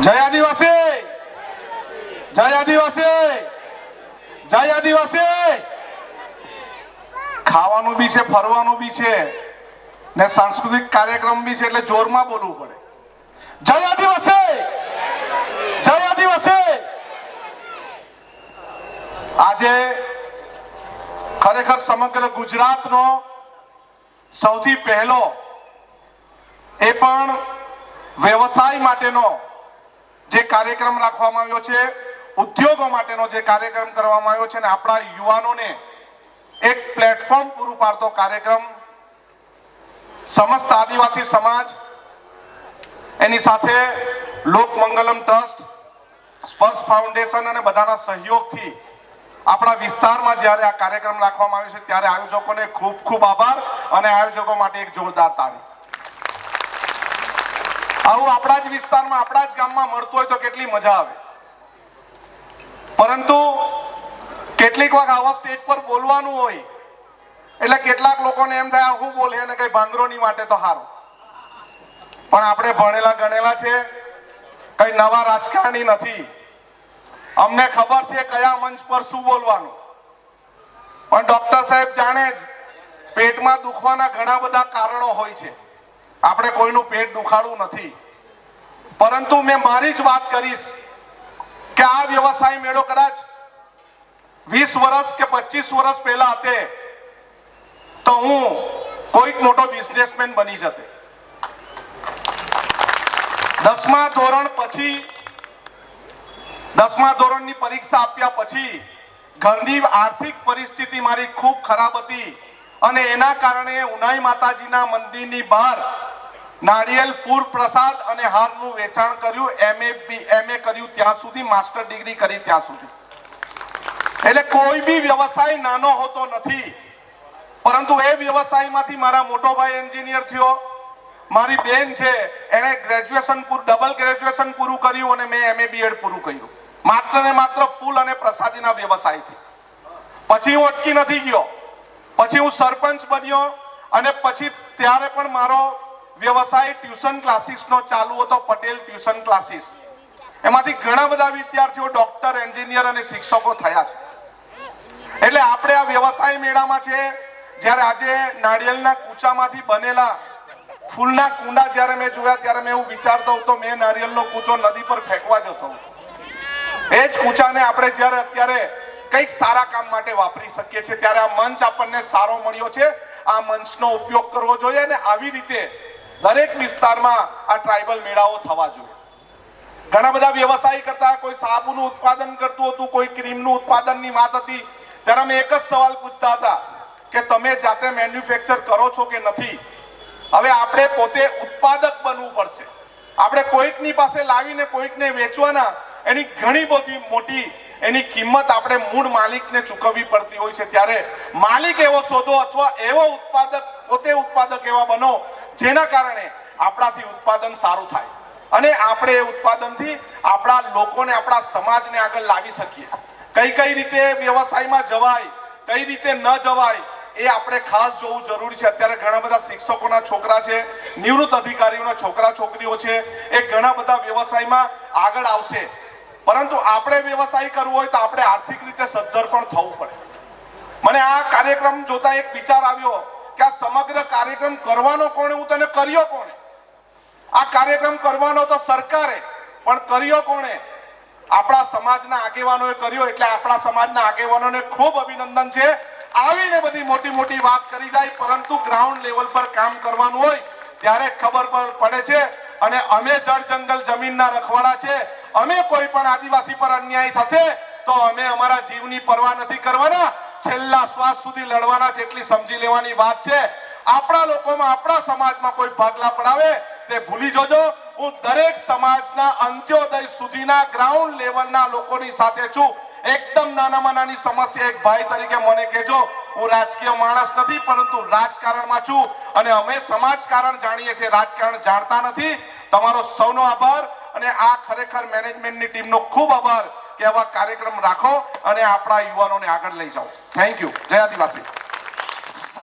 જય આદિવાસી! જય આદિવાસી! જય આદિવાસી! ખાવાનું બી છે, ફરવાનું બી છે, ને સાંસ્કૃતિક કાર્યક્રમ બી છે, એટલે જોરમાં બોલવું પડે. જય આદિવાસી! જય આદિવાસી! આજે ખરેખર સમગ્ર ગુજરાતનો સૌથી પહેલો એ પણ વ્યવસાય માટેનો જે કાર્યક્રમ રાખવામાં આવ્યો છે, ઉદ્યોગો માટેનો જે કાર્યક્રમ કરવામાં આવ્યો છે ને આપણા યુવાનોને એક પ્લેટફોર્મ પૂરું પાડતો કાર્યક્રમ, સમસ્ત આદિવાસી સમાજ, એની સાથે લોકમંગલમ ટ્રસ્ટ, સ્પર્શ ફાઉન્ડેશન અને બધાના સહયોગથી આપણા વિસ્તારમાં જ્યારે આ કાર્યક્રમ રાખવામાં આવ્યો છે, ત્યારે આયોજકોને ખૂબ ખૂબ આભાર અને આયોજકો માટે એક જોરદાર તાળી. આવું આપણા જ વિસ્તારમાં, આપણા જ ગામમાં મળતું હોય તો કેટલી મજા આવે. પરંતુ કેટલીક વાર આવા સ્ટેજ પર બોલવાનું હોય, એટલે કેટલાક લોકોને એમ થાય હું બોલે અને કઈ ભાંગરોની માટે તો હારું. પણ આપણે ભણેલા ગણેલા છે, કઈ નવા રાજકારણી નથી. અમને ખબર છે કયા મંચ પર શું બોલવાનું. પણ ડોક્ટર સાહેબ જાણે જ, પેટમાં દુખવાના ઘણા બધા કારણો હોય છે. આપણે કોઈનું પેટ દુખાડવું નથી. પરંતુ મેં મારી જ વાત કરીશ કે આ વ્યવસાય મેળો કદાચ વીસ વર્ષ કે પચીસ વર્ષ પહેલા હતે તો હું કોઈક મોટો બિઝનેસમેન બની જતે. દસમા ધોરણ પછી, દસમા ધોરણની પરીક્ષા આપ્યા પછી ઘરની આર્થિક પરિસ્થિતિ મારી ખૂબ ખરાબ હતી અને એના કારણે ઉનાઈ માતાજીના મંદિરની બહાર નાળિયેર ફૂર પ્રસાદ અને હારનું વેચાણ કર્યું. એમએ એમએ કર્યું ત્યાં સુધી, માસ્ટર ડિગ્રી કરી ત્યાં સુધી. એટલે કોઈ બી વ્યવસાય નાનો હોતો નથી. પરંતુ એ વ્યવસાયમાંથી મારા મોટો ભાઈ એન્જિનિયર થયો. મારી બેન છે, એણે ગ્રેજ્યુએશન પૂરું, ડબલ ગ્રેજ્યુએશન પૂરું કર્યું અને મેં એમએ બીએડ પૂરું કર્યું. માત્ર ને માત્ર ફૂલ અને પ્રસાદીના વ્યવસાયથી પછી હું અટકી નથી ગયો. પછી હું સરપંચ બન્યો અને પછી ત્યારે પણ મારો વ્યવસાય ટ્યુશન ક્લાસીસનો ચાલુ હતો, પટેલ ટ્યુશન ક્લાસીસ. એમાંથી ઘણા બધા વિદ્યાર્થીઓ ડોક્ટર, એન્જિનિયર અને શિક્ષકો થયા છે. એટલે આપણે આ વ્યવસાય મેળામાં છે, જ્યારે આજે નાળિયેરના કૂચામાંથી બનેલા ફૂલના કુંડા જ્યારે મેં જોયા, ત્યારે મેં એવું વિચારતો હતો મેં નારિયેળનો કૂચો નદી પર ફેંકવા જતો હતો. એ જ કૂચાને આપણે જ્યારે અત્યારે કંઈક સારા કામ માટે વાપરી શકીએ છીએ, ત્યારે આ મંચ આપણને સારો મળ્યો છે. આ મંચનો ઉપયોગ કરવો જોઈએ અને આવી રીતે દરેક વિસ્તારમાં આ ટ્રાઇબલ મેળાઓ થવા જોઈએ. ઘણા બધા વ્યવસાય કરતા કોઈ સાબુનું ઉત્પાદન કરતું હતું, કોઈ ક્રીમનું ઉત્પાદનની વાત હતી. ત્યારે અમે એક જ સવાલ પૂછતા હતા કે તમે જાતે મેન્યુફેક્ચર કરો છો કે નથી? હવે આપણે પોતે ઉત્પાદક બનવું પડશે. આપણે કોઈકની પાસે લાવીને, કોઈકને વેચવાના, એની ઘણી બધી મોટી, એની કિંમત આપણે મૂળ માલિકને ચૂકવવી પડતી હોય છે. ત્યારે માલિક એવો શોધો અથવા એવો ઉત્પાદક, પોતે ઉત્પાદક એવા બનો જેના કારણે આપણાથી ઉત્પાદન સારું થાય. અને આપણે એ ઉત્પાદનથી આપણા લોકોને, આપણા સમાજને આગળ લાવી શકીએ. કઈ કઈ રીતે વ્યવસાયમાં જવાય, કઈ રીતે ન જવાય, એ આપણે ખાસ જોવું જરૂરી છે. અત્યારે ઘણા બધા શિક્ષકોના છોકરા છે, નિવૃત્ત અધિકારીઓના છોકરા, છોકરીઓ છે, એ ઘણા બધા વ્યવસાયમાં આગળ આવશે. પરંતુ આપણે વ્યવસાય કરવો હોય તો આપણે આર્થિક રીતે સદ્ધર પણ થવું પડે. મને આ કાર્યક્રમ જોતા એક વિચાર આવ્યો. કે આ સમગ્ર કાર્યક્રમ કરવાનો કોણે હું તને કર્યો કોણે? આ કાર્યક્રમ કરવાનો તો સરકારે, પણ કર્યો કોણે? આપણા સમાજના આગેવાનોએ કર્યો, એટલે આપણા સમાજના આગેવાનોને ખૂબ અભિનંદન છે. આવીને બધી મોટી મોટી વાત કરી જાય, પરંતુ ગ્રાઉન્ડ લેવલ પર કામ કરવાનું હોય, ત્યારે ખબર પડે છે. અને અમે જળ જંગલ જમીનના રખવાડા છે. અમે કોઈ પણ આદિવાસી પર અન્યાય થશે, તો અમે અમારા જીવની પરવા નથી કરવાના. છેલ્લા શ્વાસ સુધી લડવાના જેટલી સમજી લેવાની વાત છે. આપણા લોકોમાં, આપણા સમાજમાં કોઈ ભાગલા પડાવે, તે ભૂલી જજો. હું દરેક સમાજના અંત્યોદય સુધીના ગ્રાઉન્ડ લેવલના લોકોની સાથે છું. એકદમ નાનામાં નાની સમસ્યા એક ભાઈ તરીકે મને કહેજો. હું રાજકીય માણસ નથી, પરંતુ રાજકારણમાં છું. અને અમે સમાજકારણ જાણીએ છીએ, રાજકારણ જાણતા નથી. તમારો સૌનો આભાર. અને આ ખરેખર મેનેજમેન્ટની ટીમનો ખૂબ આભાર. કે આવા કાર્યક્રમ રાખો અને આપણા યુવાનોને આગળ લઈ જાઓ. થેન્ક યુ જય આદિવાસી.